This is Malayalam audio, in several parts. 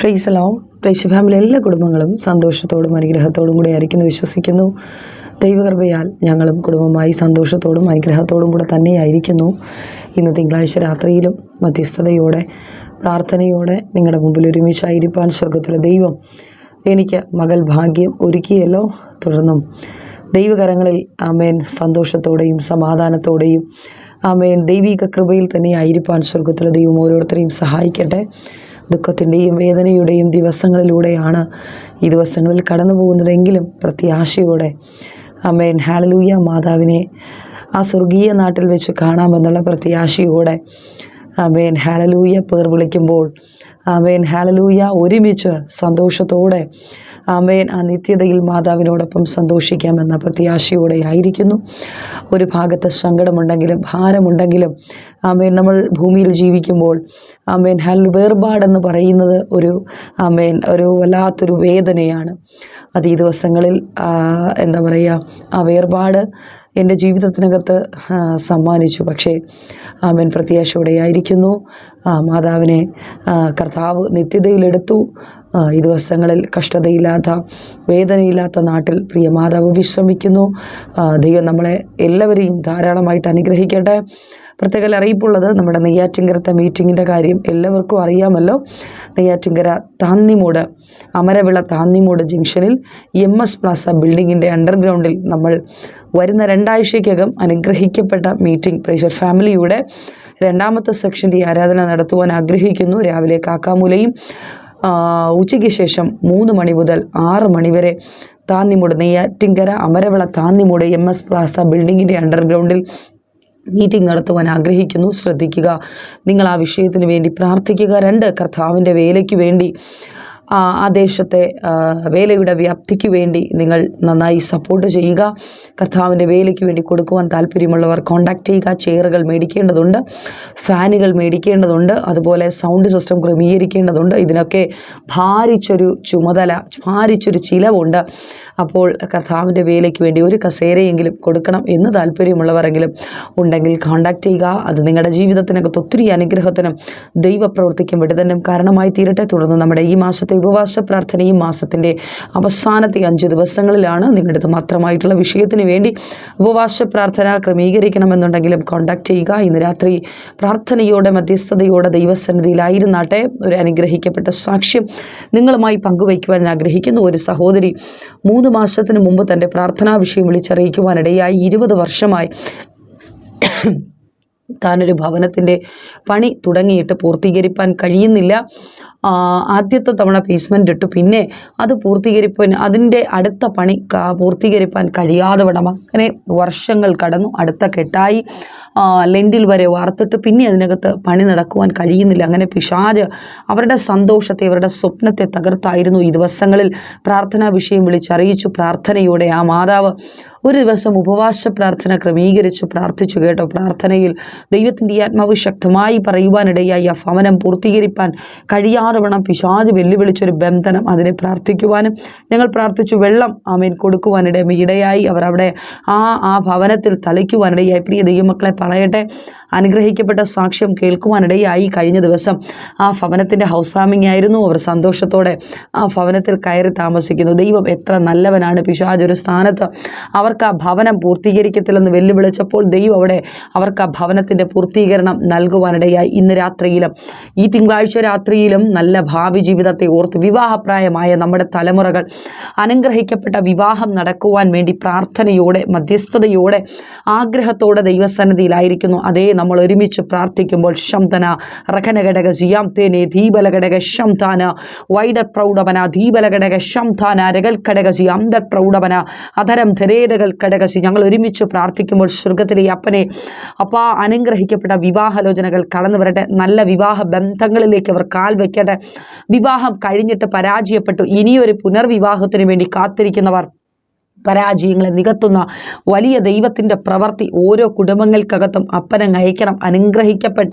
പ്രൈസലോ പ്രൈസ് ഫാമിലി എല്ലാ കുടുംബങ്ങളും സന്തോഷത്തോടും അനുഗ്രഹത്തോടും കൂടി ആയിരിക്കുന്നു. വിശ്വസിക്കുന്നു. ദൈവകൃപയാൽ ഞങ്ങളും കുടുംബമായി സന്തോഷത്തോടും അനുഗ്രഹത്തോടും കൂടെ തന്നെയായിരിക്കുന്നു. ഇന്ന് തിങ്കളാഴ്ച രാത്രിയിലും മധ്യസ്ഥതയോടെ പ്രാർത്ഥനയോടെ നിങ്ങളുടെ മുമ്പിൽ ഒരുമിച്ചായിരിക്കാൻ സ്വർഗത്തിലെ ദൈവം എനിക്ക് മകൾ ഭാഗ്യം ഒരുക്കിയല്ലോ. തുടർന്നും ദൈവകരങ്ങളിൽ ആമേൻ. സന്തോഷത്തോടെയും സമാധാനത്തോടെയും ആമേൻ. ദൈവിക കൃപയിൽ തന്നെ ആയിരിക്കാൻ സ്വർഗത്തിലെ ദൈവം ഓരോരുത്തരെയും സഹായിക്കട്ടെ. ദുഃഖത്തിന്റെയും വേദനയുടെയും ദിവസങ്ങളിലൂടെയാണ് ഈ ദിവസങ്ങളിൽ കടന്നു പോകുന്നതെങ്കിലും പ്രത്യാശയോടെ. അമ്മേൻ ഹാലലൂയ മാതാവിനെ ആ സ്വർഗീയ നാട്ടിൽ വെച്ച് കാണാമെന്നുള്ള പ്രത്യാശയോടെ. അമേൻ ഹാലലൂയ പേർ വിളിക്കുമ്പോൾ അമേൻ ഹാലലൂയ ഒരുമിച്ച് സന്തോഷത്തോടെ ആമേൻ. ആ നിത്യതയിൽ മാതാവിനോടൊപ്പം സന്തോഷിക്കാമെന്ന പ്രത്യാശയോടെ ആയിരിക്കുന്നു ഒരു ഭാഗത്ത് സങ്കടമുണ്ടെങ്കിലും ഭാരമുണ്ടെങ്കിലും ആമേൻ നമ്മൾ ഭൂമിയിൽ ജീവിക്കുമ്പോൾ ആമേൻ ഹൽ വേർപാടെന്ന് പറയുന്നത് ഒരു ആമേൻ ഒരു വല്ലാത്തൊരു വേദനയാണ്. അത് ഈ ദിവസങ്ങളിൽ എന്താ പറയുക ആ വേർപാട് എന്റെ ജീവിതത്തിനകത്ത് സമ്മാനിച്ചു. പക്ഷേ അവൻ പ്രത്യാശയോടെയായിരിക്കുന്നു. മാതാവിനെ കർത്താവ് നിത്യതയിലെടുത്തു. ഈ ദിവസങ്ങളിൽ കഷ്ടതയില്ലാത്ത വേദനയില്ലാത്ത നാട്ടിൽ പ്രിയ മാതാവ് വിശ്രമിക്കുന്നു. ദൈവം നമ്മളെ എല്ലാവരെയും ധാരാളമായിട്ട് അനുഗ്രഹിക്കട്ടെ. പ്രത്യേക അറിയിപ്പുള്ളത് നമ്മുടെ നെയ്യാറ്റിങ്കരത്തെ മീറ്റിങ്ങിന്റെ കാര്യം എല്ലാവർക്കും അറിയാമല്ലോ. നെയ്യാറ്റിങ്കര താന്നിമൂട് അമരവിള താന്നിമൂട് ജംഗ്ഷനിൽ എം എസ് പ്ലാസ ബിൽഡിങ്ങിന്റെ അണ്ടർഗ്രൗണ്ടിൽ നമ്മൾ വരുന്ന രണ്ടാഴ്ചയ്ക്കകം അനുഗ്രഹിക്കപ്പെട്ട മീറ്റിംഗ്. പ്രേഷർ ഫാമിലിയുടെ രണ്ടാമത്തെ സെക്ഷന്റെ ആരാധന നടത്തുവാൻ ആഗ്രഹിക്കുന്നു. രാവിലെ കാക്കാമൂലയും ഉച്ചയ്ക്ക് ശേഷം മൂന്ന് മണി മുതൽ ആറ് മണി വരെ Thannimoodu Neyyattinkara Amaravila Thannimoodu M S plaza ബിൽഡിങ്ങിന്റെ അണ്ടർഗ്രൗണ്ടിൽ മീറ്റിംഗ് നടത്തുവാൻ ആഗ്രഹിക്കുന്നു. ശ്രദ്ധിക്കുക നിങ്ങൾ ആ വിഷയത്തിന് വേണ്ടി പ്രാർത്ഥിക്കുക. രണ്ട് കർത്താവിന്റെ വേലയ്ക്ക് വേണ്ടി ആ ദേശത്തെ വേലയുടെ വ്യാപ്തിക്ക് വേണ്ടി നിങ്ങൾ നന്നായി സപ്പോർട്ട് ചെയ്യുക. കർത്താവിന്റെ വേലയ്ക്ക് വേണ്ടി കൊടുക്കുവാൻ താല്പര്യമുള്ളവർ കോൺടാക്റ്റ് ചെയ്യുക. ചെയറുകൾ മേടിക്കേണ്ടതുണ്ട്. ഫാനുകൾ മേടിക്കേണ്ടതുണ്ട്. അതുപോലെ സൗണ്ട് സിസ്റ്റം ക്രമീകരിക്കേണ്ടതുണ്ട്. ഇതിനൊക്കെ ഭാരിച്ചൊരു ചുമതല ഭാരിച്ചൊരു ചിലവുണ്ട്. അപ്പോൾ കർത്താവിന്റെ വേലയ്ക്ക് വേണ്ടി ഒരു കസേരയെങ്കിലും കൊടുക്കണം എന്ന് താല്പര്യമുള്ളവരെങ്കിലും ഉണ്ടെങ്കിൽ കോൺടാക്റ്റ് ചെയ്യുക. അത് നിങ്ങളുടെ ജീവിതത്തിനകത്ത് ഒത്തിരി അനുഗ്രഹത്തിനും ദൈവപ്രവർത്തിക്കും വിടുതനും കാരണമായി തീരട്ടെ. തുടർന്ന് നമ്മുടെ ഈ മാസത്തെ ഉപവാസ പ്രാർത്ഥന ഈ മാസത്തിന്റെ അവസാനത്തെ അഞ്ച് ദിവസങ്ങളിലാണ് നിങ്ങളുടെ മാത്രമായിട്ടുള്ള വിഷയത്തിന് വേണ്ടി ഉപവാസ പ്രാർത്ഥന ക്രമീകരിക്കണമെന്നുണ്ടെങ്കിലും കോൺടാക്റ്റ് ചെയ്യുക. ഇന്ന് രാത്രി പ്രാർത്ഥനയോടെ മധ്യസ്ഥതയോടെ ദൈവസന്നിധിയിലായിരുന്നാട്ടെ ഒരു അനുഗ്രഹിക്കപ്പെട്ട സാക്ഷ്യം നിങ്ങളുമായി പങ്കുവയ്ക്കുവാൻ ആഗ്രഹിക്കുന്നു. ഒരു സഹോദരി മൂന്ന് മാസത്തിന് മുമ്പ് തന്റെ പ്രാർത്ഥനാ വിഷയം വിളിച്ചറിയിക്കുവാനിടയായി ഇരുപത് വർഷമായി താനൊരു ഭവനത്തിന്റെ പണി തുടങ്ങിയിട്ട് പൂർത്തീകരിപ്പാൻ കഴിയുന്നില്ല. ആദ്യത്തെ തവണ പേസ്മെന്റ് ഇട്ടു. പിന്നെ അത് പൂർത്തീകരിപ്പാൻ അതിന്റെ അടുത്ത പണി പൂർത്തീകരിപ്പാൻ കഴിയാതെ വിടം. അങ്ങനെ വർഷങ്ങൾ കടന്നു. അടുത്ത കെട്ടായി. ലെൻഡിൽ വരെ വാർത്തിട്ട് പിന്നെ അതിനകത്ത് പണി നടക്കുവാൻ കഴിയുന്നില്ല. അങ്ങനെ പിശാജ് അവരുടെ സന്തോഷത്തെ അവരുടെ സ്വപ്നത്തെ തകർത്തായിരുന്നു. ഈ ദിവസങ്ങളിൽ പ്രാർത്ഥനാ വിഷയം വിളിച്ചറിയിച്ചു. പ്രാർത്ഥനയോടെ ആ മാതാവ് ഒരു ദിവസം ഉപവാസ പ്രാർത്ഥന ക്രമീകരിച്ചു. പ്രാർത്ഥിച്ചു കേട്ടോ. പ്രാർത്ഥനയിൽ ദൈവത്തിന്റെ ആത്മാവ് ശക്തമായി പറയുവാനിടയായി. ആ ഭവനം പൂർത്തീകരിപ്പാൻ കഴിയാതെ വേണം പിശാജ് വെല്ലുവിളിച്ചൊരു ബന്ധനം അതിനെ പ്രാർത്ഥിക്കുവാനും. ഞങ്ങൾ പ്രാർത്ഥിച്ചു വെള്ളം ആമേൻ കൊടുക്കുവാനിട ഇടയായി. അവർ അവിടെ ആ ആ ഭവനത്തിൽ തളിക്കുവാനിടയായി. പ്രിയ ദൈവമക്കളെ പറയട്ടെ അനുഗ്രഹിക്കപ്പെട്ട സാക്ഷ്യം കേൾക്കുവാനിടയായി കഴിഞ്ഞ ദിവസം ആ ഭവനത്തിന്റെ ഹൗസ് ഫാമിംഗ് ആയിരുന്നു. അവർ സന്തോഷത്തോടെ ആ ഭവനത്തിൽ കയറി താമസിക്കുന്നു. ദൈവം എത്ര നല്ലവനാണ്. പിശാജ് ഒരു സ്ഥാനത്ത് അവർക്ക് ആ ഭവനം പൂർത്തീകരിക്കത്തില്ലെന്ന് വെല്ലുവിളിച്ചപ്പോൾ ദൈവം അവിടെ അവർക്ക് ആ ഭവനത്തിന്റെ പൂർത്തീകരണം നൽകുവാനിടയായി. ഇന്ന് രാത്രിയിലും ഈ തിങ്കളാഴ്ച രാത്രിയിലും നല്ല ഭാവി ജീവിതത്തെ ഓർത്ത് വിവാഹപ്രായമായ നമ്മുടെ തലമുറകൾ അനുഗ്രഹിക്കപ്പെട്ട വിവാഹം നടക്കുവാൻ വേണ്ടി പ്രാർത്ഥനയോടെ മധ്യസ്ഥതയോടെ ആഗ്രഹത്തോടെ ദൈവസന്നിധിയിലായിരിക്കുന്നു. അതേ നമ്മൾ ഒരുമിച്ച് പ്രാർത്ഥിക്കുമ്പോൾ ശംതന റഖനഘടക സിയാംതേനെ തേനെ ദീപലഘടക ശംതാന. വൈഡർ പ്രൗഢവന ദീപലഘടക ശംതാന. രകൽ ഘടകസി അന്തർ പ്രൗഢവന അധരം ധരേരകൾ ഘടകസി ഞങ്ങൾ ഒരുമിച്ച് പ്രാർത്ഥിക്കുമ്പോൾ സ്വർഗത്തിലെ അപ്പനെ അപ്പാ അനുഗ്രഹിക്കപ്പെട്ട വിവാഹലോചനകൾ കടന്നു വരട്ടെ. നല്ല വിവാഹ ബന്ധങ്ങളിലേക്ക് അവർ കാൽ വയ്ക്കട്ടെ വിവാഹം കഴിഞ്ഞിട്ട് പരാജയപ്പെട്ടു. ഇനിയൊരു പുനർവിവാഹത്തിന് വേണ്ടി കാത്തിരിക്കുന്നവർ പരാജയങ്ങളെ നികത്തുന്ന വലിയ ദൈവത്തിന്റെ പ്രവൃത്തി ഓരോ കുടുംബങ്ങൾക്കകത്തും അപ്പനങ്ങ് അയക്കണം അനുഗ്രഹിക്കപ്പെട്ട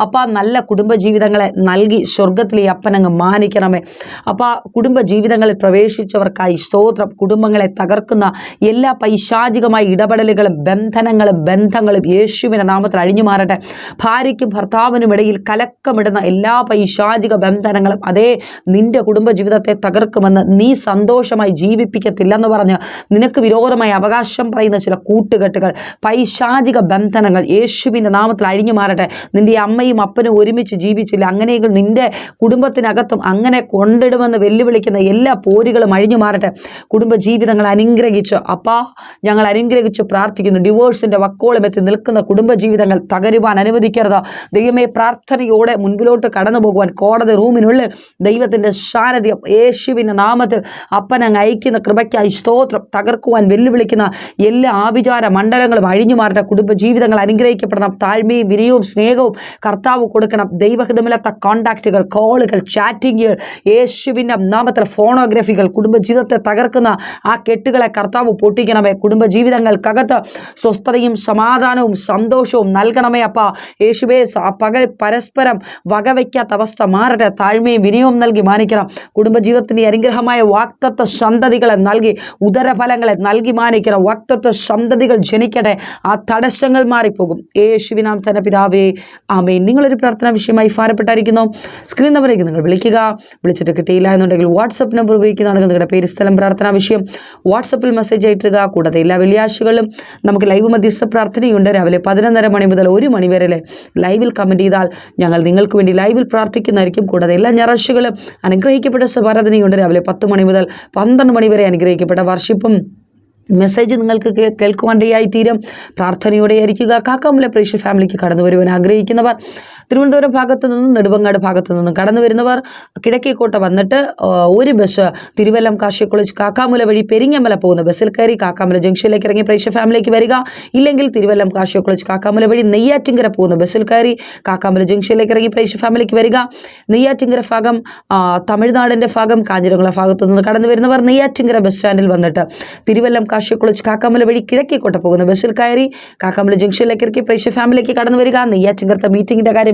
അപ്പ നല്ല കുടുംബജീവിതങ്ങളെ നൽകി സ്വർഗത്തിലെ അപ്പനങ്ങ് മാനിക്കണമേ. അപ്പ കുടുംബജീവിതങ്ങളിൽ പ്രവേശിച്ചവർക്കായി സ്തോത്രം. കുടുംബങ്ങളെ തകർക്കുന്ന എല്ലാ പൈശാചികമായ ഇടപെടലുകളും ബന്ധനങ്ങളും ബന്ധങ്ങളും യേശുവിന്റെ നാമത്തിൽ അഴിഞ്ഞു മാറട്ടെ ഭാര്യയ്ക്കും ഭർത്താവിനും ഇടയിൽ കലക്കമിടുന്ന എല്ലാ പൈശാചിക ബന്ധനങ്ങളും അതേ നിന്റെ കുടുംബജീവിതത്തെ തകർക്കുമെന്ന് നീ സന്തോഷമായി ജീവിപ്പിക്കത്തില്ലെന്ന് പറഞ്ഞ് നിനക്ക് വിരോധമായി അവകാശം പറയുന്ന ചില കൂട്ടുകെട്ടുകൾ പൈശാചിക ബന്ധനങ്ങൾ യേശുവിന്റെ നാമത്തിൽ അഴിഞ്ഞു മാറട്ടെ. നിന്റെ അമ്മയും അപ്പനും ഒരുമിച്ച് ജീവിച്ചില്ല. അങ്ങനെയെങ്കിൽ നിന്റെ കുടുംബത്തിനകത്തും അങ്ങനെ കൊണ്ടിടുമെന്ന് വെല്ലുവിളിക്കുന്ന എല്ലാ പോരുകളും അഴിഞ്ഞു മാറട്ടെ. കുടുംബജീവിതങ്ങൾ അനുഗ്രഹിച്ച് അപ്പാ ഞങ്ങൾ അനുഗ്രഹിച്ച് പ്രാർത്ഥിക്കുന്നു. ഡിവോഴ്സിന്റെ വക്കോളം എത്തി നിൽക്കുന്ന കുടുംബജീവിതങ്ങൾ തകരുവാൻ അനുവദിക്കരുത്. ദൈവമേ പ്രാർത്ഥനയോടെ മുൻപിലോട്ട് കടന്നു പോകുവാൻ കോടതി റൂമിനുള്ളിൽ ദൈവത്തിന്റെ സാന്നിധ്യം യേശുവിന്റെ നാമത്തിൽ അപ്പനങ്ങ് അയക്കുന്ന കൃപയ്ക്കായി സ്തോത്രം. തകർക്കുവാൻ വെല്ലുവിളിക്കുന്ന എല്ലാ ആഭിചാര മണ്ഡലങ്ങളും അഴിഞ്ഞു മാറട്ടെ കുടുംബജീവിതങ്ങൾ അനുഗ്രഹിക്കപ്പെടണം. താഴ്മയും വിനയവും സ്നേഹവും കർത്താവ് കൊടുക്കണം. ദൈവഹിതമില്ലാത്ത കോണ്ടാക്റ്റുകൾ കോളുകൾ ചാറ്റിങ്ങുകൾ യേശുവിന്റെ നാമത്തിൽ ഫോണോഗ്രഫികൾ കുടുംബജീവിതത്തെ തകർക്കുന്ന ആ കെട്ടുകളെ കർത്താവ് പൊട്ടിക്കണമേ. കുടുംബജീവിതങ്ങൾക്കകത്ത് സ്വസ്ഥതയും സമാധാനവും സന്തോഷവും നൽകണമേ അപ്പ. യേശുവേ പകൽ പരസ്പരം വകവയ്ക്കാത്ത അവസ്ഥ മാറട്ടെ. താഴ്മയും വിനയവും നൽകി മാനിക്കണം. കുടുംബജീവിതത്തിന്റെ അനുഗ്രഹമായ വാക്തത്വ സന്തതികളെ നൽകി ഉദരഫലങ്ങളെ നൽകി മാനിക്കണം വക്തത്വ സന്തതികൾ ജനിക്കട്ടെ. ആ തടസ്സങ്ങൾ മാറിപ്പോകും. യേശുവിനാം തന്നെ പിതാവേ ആമേ നിങ്ങളൊരു പ്രാർത്ഥന വിഷയമായി ഭാരപ്പെട്ടായിരിക്കുന്നു. സ്ക്രീൻ നമ്പറിലേക്ക് നിങ്ങൾ വിളിക്കുക. വിളിച്ചിട്ട് കിട്ടിയില്ല എന്നുണ്ടെങ്കിൽ വാട്സപ്പ് നമ്പർ ഉപയോഗിക്കുന്നതാണെങ്കിൽ നിങ്ങളുടെ പേര് സ്ഥലം പ്രാർത്ഥനാ വിഷയം. വാട്സപ്പിൽ മെസ്സേജ് അയച്ചിടുക. കൂടാതെ എല്ലാ വെള്ളിയാഴ്ചകളിലും നമുക്ക് ലൈവ് മധ്യസ്ഥ പ്രാർത്ഥനയുണ്ട്. രാവിലെ പതിനൊന്നര മണി മുതൽ ഒരു മണി വരെ ലൈവിൽ കമന്റ് ചെയ്താൽ ഞങ്ങൾ നിങ്ങൾക്ക് വേണ്ടി ലൈവിൽ പ്രാർത്ഥിക്കുന്നതായിരിക്കും. കൂടാതെ എല്ലാ ഞായറാഴ്ചകളും അനുഗ്രഹിക്കപ്പെട്ട സഭാരാധനയുണ്ട് രാവിലെ പത്ത് മണി മുതൽ പന്ത്രണ്ട് മണി വരെ അനുഗ്രഹിക്കപ്പെട്ട വർഷിപ്പും മെസ്സേജ് നിങ്ങൾക്ക് കേ- കേൾക്കുവാനിടയായി തീരും പ്രാർത്ഥനയോടെ ആയിരിക്കുക കാക്കാമുല പ്രേക്ഷ ഫാമിലിക്ക് കടന്നു വരുവാൻ ആഗ്രഹിക്കുന്നവർ തിരുവനന്തപുരം ഭാഗത്തു നിന്നും നെടുവങ്ങാട് ഭാഗത്തു നിന്നും കടന്നു വരുന്നവർ കിഴക്കേക്കോട്ട വന്നിട്ട് ഒരു ബസ് തിരുവല്ലം കാശി കോളേജ് കാക്കാമുല വഴി പെരിങ്ങമല പോകുന്ന ബസ്സിൽ കയറി കാക്കാമുല ജംഗ്ഷനിലേക്ക് ഇറങ്ങി പ്രേക്ഷ ഫാമിലിക്ക് വരിക. ഇല്ലെങ്കിൽ തിരുവല്ലം കാശി കോളേജ് കാക്കാമുല വഴി നെയ്യാറ്റിങ്കര പോകുന്ന ബസ്സിൽ കയറി കാക്കാമുല ജംഗ്ഷനിലേക്ക് ഇറങ്ങി പ്രേക്ഷ ഫാമിലിക്ക് വരിക. നെയ്യാറ്റിങ്കര ഭാഗം തമിഴ്നാടിന്റെ ഭാഗം കാഞ്ഞിരങ്ങള ഭാഗത്തു നിന്ന് കടന്നു വരുന്നവർ നെയ്യാറ്റിങ്കര ബസ് സ്റ്റാൻഡിൽ വന്നിട്ട് തിരുവല്ലം കാശി കോളേജ് കാക്കാമല വഴി കിഴക്കേക്കോട്ട പോകുന്ന ബസ്സിൽ കയറി കാക്കാമുല ജംഗ്ഷനിലേക്ക് ഇറക്കി പ്രേക്ഷ ഫാമിലിക്ക് കടന്നു വരിക. നെയ്യാറ്റിങ്കരത്തെ മീറ്റിംഗിന്റെ കാര്യം